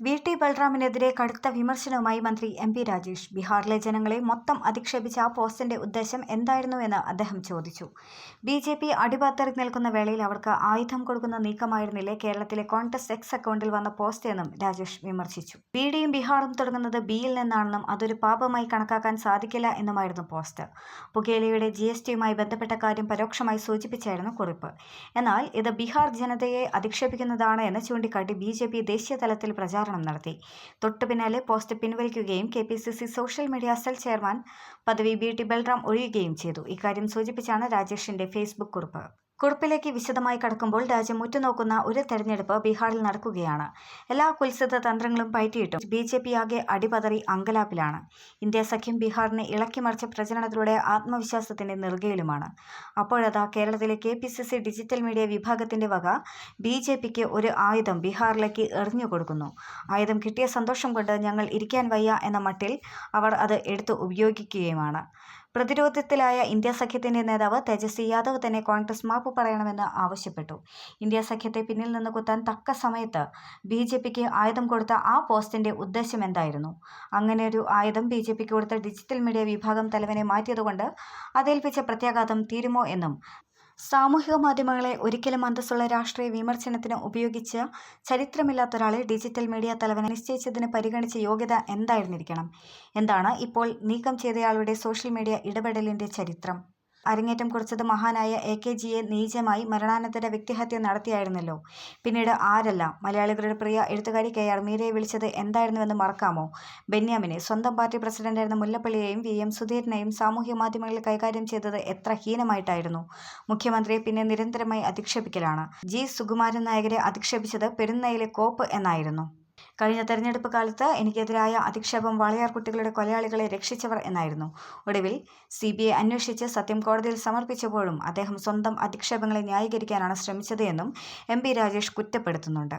V. T. ബൽറാമിനെതിരെ കടുത്ത വിമർശനവുമായി മന്ത്രി എം. പി. രാജേഷ്. ബീഹാറിലെ ജനങ്ങളെ മൊത്തം അധിക്ഷേപിച്ച ആ പോസ്റ്റിന്റെ ഉദ്ദേശം എന്തായിരുന്നുവെന്ന് അദ്ദേഹം ചോദിച്ചു. ബി. ജെ. പി അടിപാത്തറി നിൽക്കുന്ന വേളയിൽ അവർക്ക് ആയുധം കൊടുക്കുന്ന നീക്കമായിരുന്നില്ലേ കേരളത്തിലെ കോൺഗ്രസ് എക്സ് അക്കൗണ്ടിൽ വന്ന പോസ്റ്റ് എന്നും രാജേഷ് വിമർശിച്ചു. ബി. ഡിയും ബീഹാറും തുടങ്ങുന്നത് ബിയിൽ നിന്നാണെന്നും അതൊരു പാപമായി കണക്കാക്കാൻ സാധിക്കില്ല എന്നുമായിരുന്നു പോസ്റ്റ്. പുകയിലയുടെ ജി. എസ്. ടിയുമായി ബന്ധപ്പെട്ട കാര്യം പരോക്ഷമായി സൂചിപ്പിച്ചായിരുന്നു കുറിപ്പ്. എന്നാൽ ഇത് ബീഹാർ ജനതയെ അധിക്ഷേപിക്കുന്നതാണ് എന്ന് ചൂണ്ടിക്കാട്ടി ബി. ജെ. പി ദേശീയ തലത്തിൽ പ്രചാരണം നടത്തി. തൊട്ടു പിന്നാലെ post പിൻവലിക്കുകയും K P C C social media cell chairman പദവി ബി ടി ബൽറാം ഒഴിയുകയും ചെയ്തു. ഇക്കാര്യം സൂചിപ്പിച്ചാണ് രാജേഷിന്റെ ഫേസ്ബുക്ക് കുറിപ്പ്. കുറിപ്പിലേക്ക് വിശദമായി കടക്കുമ്പോൾ രാജ്യം ഉറ്റുനോക്കുന്ന ഒരു തെരഞ്ഞെടുപ്പ് ബീഹാറിൽ നടക്കുകയാണ്. എല്ലാ കുത്സിത തന്ത്രങ്ങളും പയറ്റിയിട്ടും ബി ജെ പി ആകെ അടിപതറി അങ്കലാപ്പിലാണ്. ഇന്ത്യ സഖ്യം ബീഹാറിനെ ഇളക്കിമറിച്ച പ്രചരണത്തിലൂടെ ആത്മവിശ്വാസത്തിന്റെ നെറുകയിലുമാണ്. അപ്പോഴതാ കേരളത്തിലെ K P C C digital media വിഭാഗത്തിന്റെ വക ബി ജെ പിക്ക് ഒരു ആയുധം ബീഹാറിലേക്ക് എറിഞ്ഞു കൊടുക്കുന്നു. ആയുധം കിട്ടിയ സന്തോഷം കൊണ്ട് ഞങ്ങൾ ഇരിക്കാൻ വയ്യ എന്ന മട്ടിൽ അവർ അത് എടുത്ത് ഉപയോഗിക്കുകയുമാണ്. പ്രതിരോധത്തിലായ ഇന്ത്യ സഖ്യത്തിന്റെ നേതാവ് തേജസ്വി യാദവ് തന്നെ കോൺഗ്രസ് മാപ്പ് പറയണമെന്ന് ആവശ്യപ്പെട്ടു. ഇന്ത്യ സഖ്യത്തെ പിന്നിൽ നിന്ന് കുത്താൻ തക്ക സമയത്ത് ബി ജെ പിക്ക് ആയുധം കൊടുത്ത ആ പോസ്റ്റിന്റെ ഉദ്ദേശം എന്തായിരുന്നു? അങ്ങനെ ഒരു ആയുധം ബി ജെ പിക്ക് കൊടുത്ത ഡിജിറ്റൽ മീഡിയ വിഭാഗം തലവനെ മാറ്റിയതുകൊണ്ട് അതേൽപ്പിച്ച പ്രത്യാഘാതം തീരുമോ എന്നും സാമൂഹിക മാധ്യമങ്ങളെ ഒരിക്കലും അന്തസ്സുള്ള രാഷ്ട്രീയ വിമർശനത്തിന് ഉപയോഗിച്ച ചരിത്രമില്ലാത്ത ഒരാളെ ഡിജിറ്റൽ മീഡിയ തലവനെ നിശ്ചയിച്ചതിന് പരിഗണിച്ച യോഗ്യത എന്തായിരുന്നിരിക്കണം? എന്താണ് ഇപ്പോൾ നീക്കം ചെയ്തയാളുടെ സോഷ്യൽ മീഡിയ ഇടപെടലിന്റെ ചരിത്രം? അരങ്ങേറ്റം കുറിച്ചത് മഹാനായ എ കെ ജിയെ നീചമായി മരണാനന്തര വ്യക്തിഹത്യ നടത്തിയായിരുന്നല്ലോ. പിന്നീട് ആരല്ല? മലയാളികളുടെ പ്രിയ എഴുത്തുകാരി കെ ആർ മീരയെ വിളിച്ചത് എന്തായിരുന്നുവെന്ന് മറക്കാമോ? ബെന്യാമിനെ സ്വന്തം പാർട്ടി പ്രസിഡന്റായിരുന്ന മുല്ലപ്പള്ളിയെയും വി എം സുധീരനെയും സാമൂഹ്യ മാധ്യമങ്ങളിൽ കൈകാര്യം ചെയ്തത് എത്ര ഹീനമായിട്ടായിരുന്നു. മുഖ്യമന്ത്രിയെ പിന്നെ നിരന്തരമായി അധിക്ഷേപിക്കലാണ്. ജി സുകുമാരൻ നായകരെ അധിക്ഷേപിച്ചത് പെരുന്നയിലെ കോപ്പ് എന്നായിരുന്നു. കഴിഞ്ഞ തെരഞ്ഞെടുപ്പ് കാലത്ത് എനിക്കെതിരായ അധിക്ഷേപം വാളയാർ കുട്ടികളുടെ കൊലയാളികളെ രക്ഷിച്ചവർ എന്നായിരുന്നു. ഒടുവിൽ സി ബി ഐ അന്വേഷിച്ച് സത്യം കോടതിയിൽ സമർപ്പിച്ചപ്പോഴും അദ്ദേഹം സ്വന്തം അധിക്ഷേപങ്ങളെ ന്യായീകരിക്കാനാണ് ശ്രമിച്ചത് എന്നും എം പി രാജേഷ് കുറ്റപ്പെടുത്തുന്നുണ്ട്.